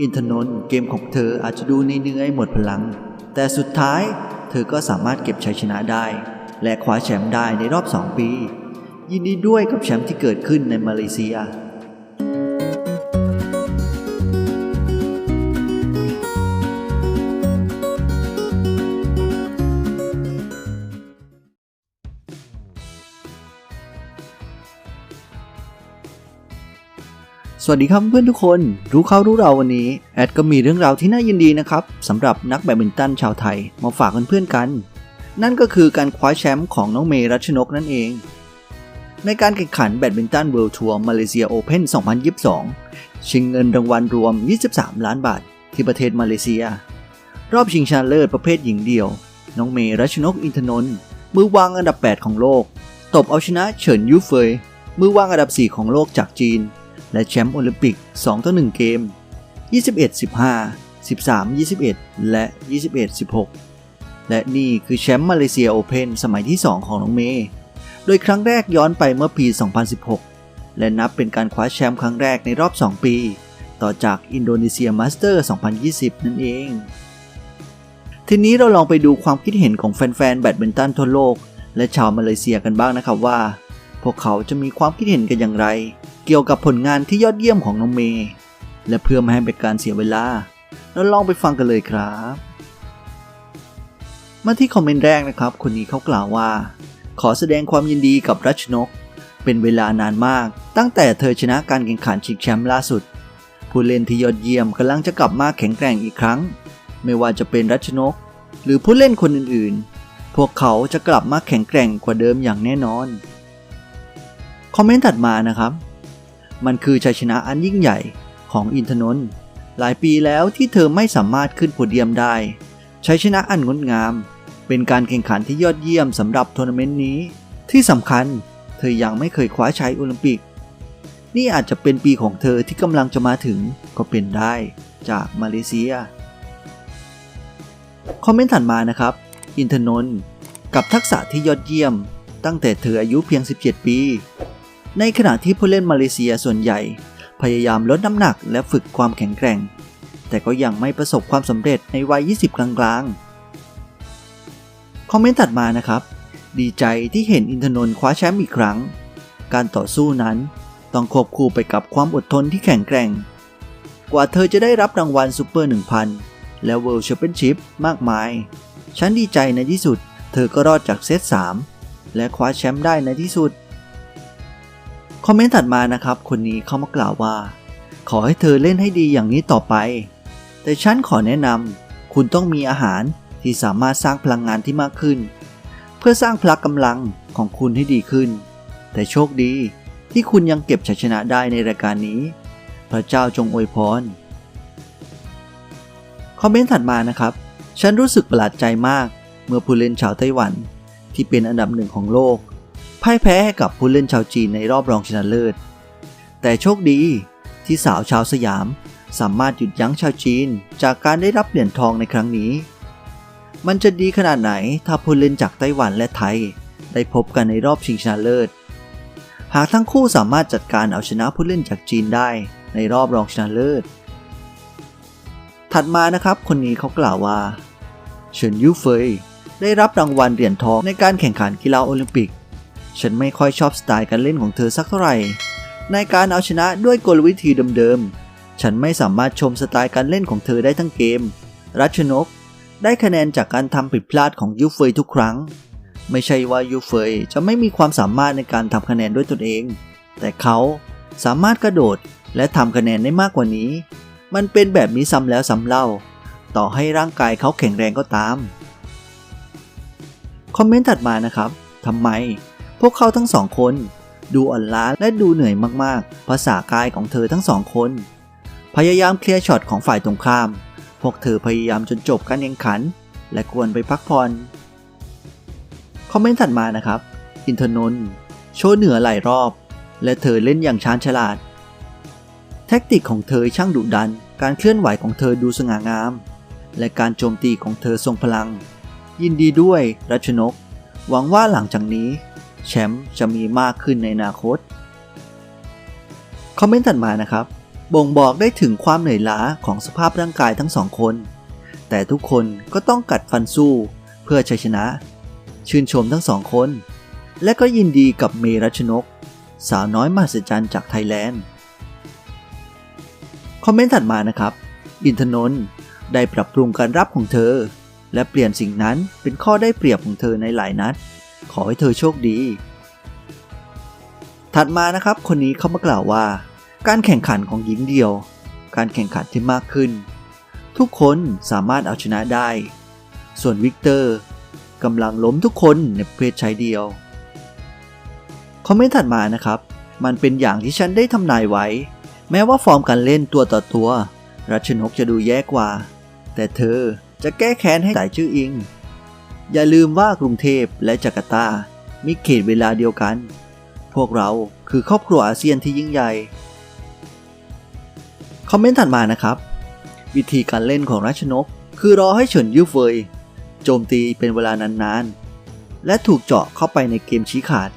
อินทนนท์เกมของเธออาจจะดูเหนื่อยๆหมดพลัง แต่สุดท้ายเธอก็สามารถเก็บชัยชนะได้ และคว้าแชมป์ได้ในรอบ 2 ปี ยินดีด้วยกับแชมป์ที่เกิดขึ้นในมาเลเซีย สวัสดีครับเพื่อนทุกคน รู้เขารู้เราวันนี้แอดก็มีเรื่องราวที่น่ายินดีนะครับสำหรับนักแบดมินตันชาวไทยมาฝากเพื่อนๆกัน นั่นก็คือการคว้าแชมป์ของน้องเมย์รัชนกนั่นเอง ในการแข่งขันแบดมินตันเวิลด์ทัวร์มาเลเซียโอเพน2022 ชิงเงินรางวัลรวม 23 ล้านบาท ที่ประเทศมาเลเซีย รอบชิงชนะเลิศประเภทหญิงเดี่ยว น้องเมย์รัชนกอินทนนท์มือวางอันดับ 8 ของโลก ตบเอาชนะเฉินยูเฟยมือวางอันดับ 4 ของโลกจากจีน และแชมป์โอลิมปิก 2 ต่อ 1 เกม 21 15 13 21 และ 21 16 และนี่คือแชมป์มาเลเซียโอเพนสมัยที่ 2 ของน้องเมย์ โดยครั้งแรกย้อนไปเมื่อปี 2016 และนับเป็นการคว้าแชมป์ครั้งแรกในรอบ 2 ปี ต่อจากอินโดนีเซียมาสเตอร์ 2020 นั่นเอง ทีนี้เราลองไปดูความคิดเห็นของแฟนๆ แบดมินตันทั่วโลก และชาวมาเลเซียกันบ้างนะครับว่า พวกเขาจะมีความคิดเห็นกันอย่างไร เกี่ยวกับผลงานที่ยอดเยี่ยมของน้องเมย์ และเพื่อไม่ให้เป็นการเสียเวลา เราลองไปฟังกันเลยครับ มาที่คอมเมนต์แรกนะครับ คนนี้เขากล่าวว่า ขอแสดงความยินดีกับรัชนก เป็นเวลานานมาก ตั้งแต่เธอชนะการแข่งขันชิงแชมป์ล่าสุด ผู้เล่นที่ยอดเยี่ยมกำลังจะกลับมาแข็งแกร่งอีกครั้ง ไม่ว่าจะเป็นรัชนก หรือผู้เล่นคนอื่นๆ พวกเขาจะกลับมาแข็งแกร่งกว่าเดิมอย่างแน่นอนคอมเมนต์ถัดมานะครับ มันคือชัยชนะอันยิ่งใหญ่ของอินทนนท์หลายปีแล้วที่เธอไม่สามารถขึ้นโพเดียมได้ ชัยชนะอันงดงาม เป็นการแข่งขันที่ยอดเยี่ยมสำหรับทัวร์นาเมนต์นี้ ที่สำคัญเธอยังไม่เคยคว้าชัยโอลิมปิก นี่อาจจะเป็นปีของเธอที่กำลังจะมาถึงก็เป็นได้จากมาเลเซีย คอมเมนต์ถัดมานะครับ อินทนนท์กับทักษะที่ยอดเยี่ยม ตั้งแต่เธออายุเพียง 17 ปี ในขณะที่ผู้เล่นมาเลเซียส่วนใหญ่ พยายามลดน้ำหนักและฝึกความแข็งแกร่ง แต่ก็ยังไม่ประสบความสำเร็จในวัย 20 กลางๆ คอมเมนต์ถัดมานะครับ ดีใจที่เห็นอินทนนท์คว้าแชมป์อีกครั้ง การต่อสู้นั้นต้องควบคู่ไปกับความอดทนที่แข็งแกร่ง กว่าเธอจะได้รับรางวัลซูเปอร์ 1000 และ World Championship มากมาย ฉันดีใจในที่สุด เธอก็รอดจากเซต 3 และคว้าแชมป์ได้ในที่สุด คอมเมนต์ถัดมานะครับ คนนี้เขามากล่าวว่า ขอให้เธอเล่นให้ดีอย่างนี้ต่อไป แต่ฉันขอแนะนำคุณต้องมีอาหารที่สามารถสร้างพลังงานที่มากขึ้น เพื่อสร้างพละกำลังของคุณให้ดีขึ้น แต่โชคดีที่คุณยังเก็บชัยชนะได้ในรายการนี้ พระเจ้าจงอวยพรคอมเมนต์ถัดมานะครับ ฉันรู้สึกประหลาดใจมาก เมื่อผู้เล่นชาวไต้หวัน ที่เป็นอันดับหนึ่งของโลก พ่ายแพ้ให้กับผู้เล่นชาวจีนในรอบรองชนะเลิศ แต่โชคดีที่สาวชาวสยาม สามารถหยุดยั้งชาวจีน จากการได้รับเหรียญทองในครั้งนี้ มันจะดีขนาดไหนถ้าผู้เล่นจากไต้หวันและไทย ได้พบกันในรอบชิงชนะเลิศ หากทั้งคู่สามารถจัดการเอาชนะผู้เล่นจากจีนได้ในรอบรองชนะเลิศ ถัดมานะครับคนนี้เขากล่าวว่า เฉินยูเฟยได้รับรางวัลเหรียญทองในการแข่งขันกีฬาโอลิมปิก ฉันไม่ค่อยชอบสไตล์การเล่นของเธอสักเท่าไหร่ ในการเอาชนะด้วยกลวิธีเดิมๆ ฉันไม่สามารถชมสไตล์การเล่นของเธอได้ทั้งเกม รัชนก ได้คะแนนจากการทำผิดพลาดของยูเฟยทุกครั้ง ไม่ใช่ว่ายูเฟยจะไม่มีความสามารถในการทำคะแนนด้วยตนเอง แต่เขาสามารถกระโดดและทำคะแนนได้มากกว่านี้ มันเป็นแบบนี้ซ้ำแล้วซ้ำเล่า ต่อให้ร่างกายเขาแข็งแรงก็ตาม คอมเมนต์ถัดมานะครับทำไม พวกเขาทั้งสองคน ดูอ่อนล้าและดูเหนื่อยมากๆ ภาษากายของเธอทั้งสองคน พยายามเคลียร์ช็อตของฝ่ายตรงข้าม พวกเธอพยายามจนจบการแข่งขัน และควรไปพักผ่อนคอมเมนต์ถัดมานะครับ อินทนนท์โชว์เหนือหลายรอบ และเธอเล่นอย่างชาญฉลาด แท็กติกของเธอช่างดุดัน การเคลื่อนไหวของเธอดูสง่างาม และการโจมตีของเธอทรงพลัง ยินดีด้วยรัชนก หวังว่าหลังจากนี้ แชมป์จะมีมากขึ้นในอนาคต คอมเมนต์ถัดมานะครับ บ่งบอกได้ถึงความเหนื่อยล้าของสภาพร่างกายทั้งสองคน แต่ทุกคนก็ต้องกัดฟันสู้เพื่อชัยชนะ ชื่นชมทั้งสองคน และก็ยินดีกับเมรัชนก สาวน้อยมหัศจรรย์จากไทยแลนด์ คอมเมนต์ถัดมานะครับ อินทนนท์ได้ปรับปรุงการรับของเธอ และเปลี่ยนสิ่งนั้นเป็นข้อได้เปรียบของเธอในหลายนัด ขอให้เธอโชคดี ถัดมานะครับคนนี้เขามากล่าวว่า การแข่งขันของหญิงเดียว การแข่งขันที่มากขึ้น ทุกคนสามารถเอาชนะได้ ส่วนวิกเตอร์กำลังล้มทุกคนในประเพศชายเดียว คอมเมนต์ถัดมานะครับ มันเป็นอย่างที่ฉันได้ทำนายไว้ แม้ว่าฟอร์มการเล่นตัวต่อตัว รัชนกจะดูแย่กว่า แต่เธอจะแก้แค้นให้สายชื่ออิง อย่าลืมว่ากรุงเทพและจาการ์ตา มีเขตเวลาเดียวกัน พวกเราคือครอบครัวอาเซียนที่ยิ่งใหญ่ คอมเมนต์ถัดมานะครับ วิธีการเล่นของรัชนก คือรอให้เฉินยูเฟย โจมตีเป็นเวลานานๆ และถูกเจาะเข้าไปในเกมชี้ขาด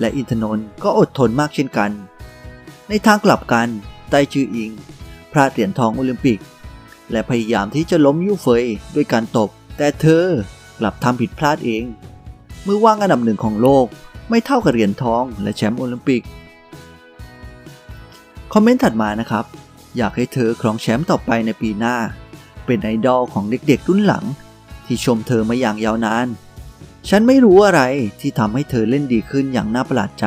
และอินทนนท์ก็อดทนมากเช่นกัน ในทางกลับกันไต้จืออิงพลาดเหรียญทองโอลิมปิก และพยายามที่จะล้มยูเฟยด้วยการตบ แต่เธอ กลับทำผิดพลาดเองมือว่างอันดับหนึ่งของโลกไม่เท่ากับเหรียญทองและแชมป์โอลิมปิก คอมเมนต์ถัดมานะครับ อยากให้เธอครองแชมป์ต่อไปในปีหน้า เป็นไอดอลของเด็กๆรุ่นหลัง ที่ชมเธอมาอย่างยาวนาน ฉันไม่รู้อะไรที่ทำให้เธอเล่นดีขึ้นอย่างน่าประหลาดใจ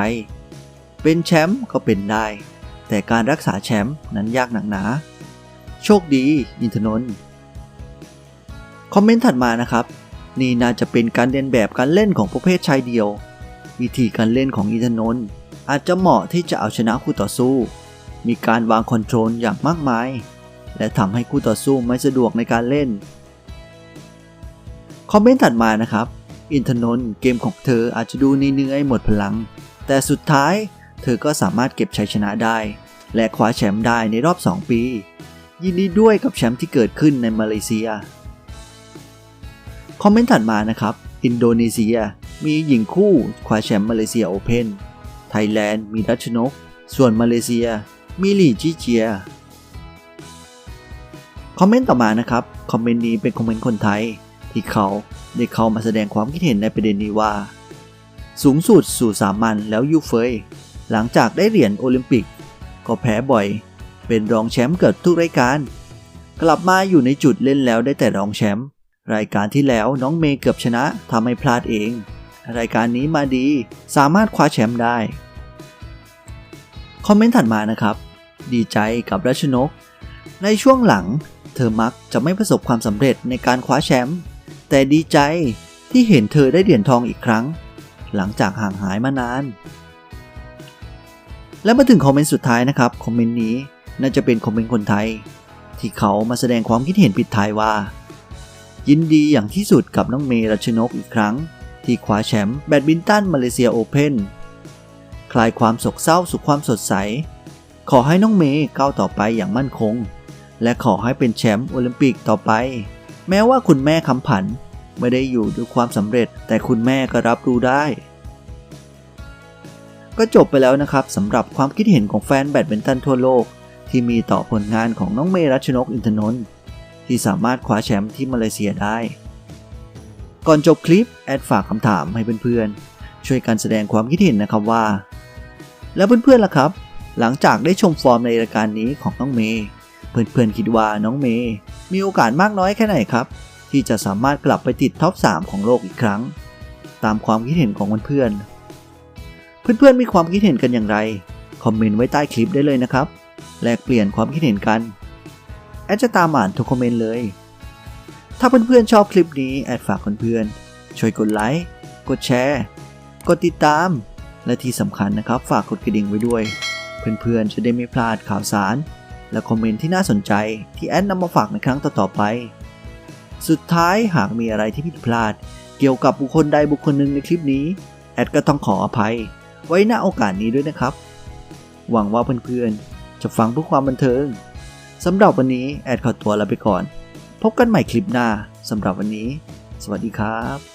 เป็นแชมป์ก็เป็นได้ แต่การรักษาแชมป์นั้นยากหนักหนา โชคดี อินทนนท์คอมเมนต์ถัดมานะครับ นี่น่าจะเป็นการเรียนแบบการเล่นของประเภทชายเดียว วิธีการเล่นของอินทนนท์อาจจะเหมาะที่จะเอาชนะคู่ต่อสู้ มีการวางคอนโทรลอย่างมากมาย และทำให้คู่ต่อสู้ไม่สะดวกในการเล่น คอมเมนต์ถัดมานะครับ อินทนนท์เกมของเธออาจจะดูเหนื่อยๆหมดพลัง แต่สุดท้ายเธอก็สามารถเก็บชัยชนะได้ และคว้าแชมป์ได้ในรอบ 2 ปี ยินดีด้วยกับแชมป์ที่เกิดขึ้นในมาเลเซีย คอมเมนต์ถัดมานะครับ อินโดนีเซีย มีหญิงคู่คว้าแชมป์มาเลเซียโอเพนไทยแลนด์มีรัชนก ส่วนมาเลเซีย มีหลี่จีเจีย คอมเมนต์ต่อมานะครับ คอมเมนต์นี้เป็นคอมเมนต์คนไทย ที่เขาได้เข้ามาแสดงความคิดเห็นในประเด็นนี้ว่า สูงสุดสู่สามัญแล้วยูเฟย หลังจากได้เหรียญโอลิมปิก ก็แพ้บ่อย เป็นรองแชมป์เกือบทุกรายการ กลับมาอยู่ในจุดเล่นแล้วได้แต่รองแชมป์ รายการที่แล้วน้องเมย์เกือบชนะทำให้พลาดเอง รายการนี้มาดีสามารถคว้าแชมป์ได้ คอมเมนต์ถัดมานะครับ ดีใจกับรัชนก ในช่วงหลัง เธอมักจะไม่ประสบความสำเร็จในการคว้าแชมป์แต่ดีใจที่เห็นเธอได้เหรียญทองอีกครั้ง หลังจากห่างหายมานาน และมาถึงคอมเมนต์สุดท้ายนะครับคอมเมนต์นี้น่าจะเป็นคอมเมนต์คนไทย ที่เขามาแสดงความคิดเห็นปิดท้ายว่า ยินดีอย่างที่สุดกับน้องเมย์รัชนกอีกครั้ง ที่คว้าแชมป์แบดมินตันมาเลเซียโอเพนคลายความโศกเศร้าสู่ความสดใส ขอให้น้องเมย์ก้าวต่อไปอย่างมั่นคง และขอให้เป็นแชมป์โอลิมปิกต่อไป แม้ว่าคุณแม่คำผันไม่ได้อยู่ด้วยความสำเร็จ แต่คุณแม่ก็รับรู้ได้ ก็จบไปแล้วนะครับสำหรับความคิดเห็นของแฟนแบดมินตันทั่วโลก ที่มีต่อผลงานของน้องเมรัชนกอินทนนท์ ที่สามารถคว้าแชมป์ที่มาเลเซียได้ ก่อนจบคลิปแอดฝากคำถามให้เพื่อนๆ ช่วยกันแสดงความคิดเห็นนะครับว่า แล้วเพื่อนๆล่ะครับ หลังจากได้ชมฟอร์มในรายการนี้ของน้องเมย์เพื่อนๆคิดว่าน้องเมย์มีโอกาสมากน้อยแค่ไหนครับ ที่จะสามารถกลับไปติดท็อป 3 ของโลกอีกครั้ง ตามความคิดเห็นของเพื่อนๆเพื่อนๆมีความคิดเห็นกันอย่างไรคอมเมนต์ไว้ใต้คลิปได้เลยนะครับ แลกเปลี่ยนความคิดเห็นกัน แอดจะตามอ่านทุกคอมเมนต์เลย ถ้าเพื่อนๆชอบคลิปนี้แอดฝากเพื่อนๆช่วยกดไลค์กดแชร์กดติดตาม และที่สำคัญนะครับ ฝากกดกระดิ่งไว้ด้วย เพื่อนๆจะได้ไม่พลาดข่าวสาร และคอมเมนต์ที่น่าสนใจที่แอดนำมาฝากในครั้งต่อๆไป สุดท้ายหากมีอะไรที่ผิดพลาด เกี่ยวกับบุคคลใดบุคคลหนึ่งในคลิปนี้ แอดก็ต้องขออภัย ไว้ณโอกาสนี้ด้วยนะครับ หวังว่าเพื่อนๆจะฟังเพื่อความบันเทิง สำหรับวันนี้แอดขอตัวลาไปก่อน พบกันใหม่คลิปหน้าสำหรับวันนี้ สวัสดีครับ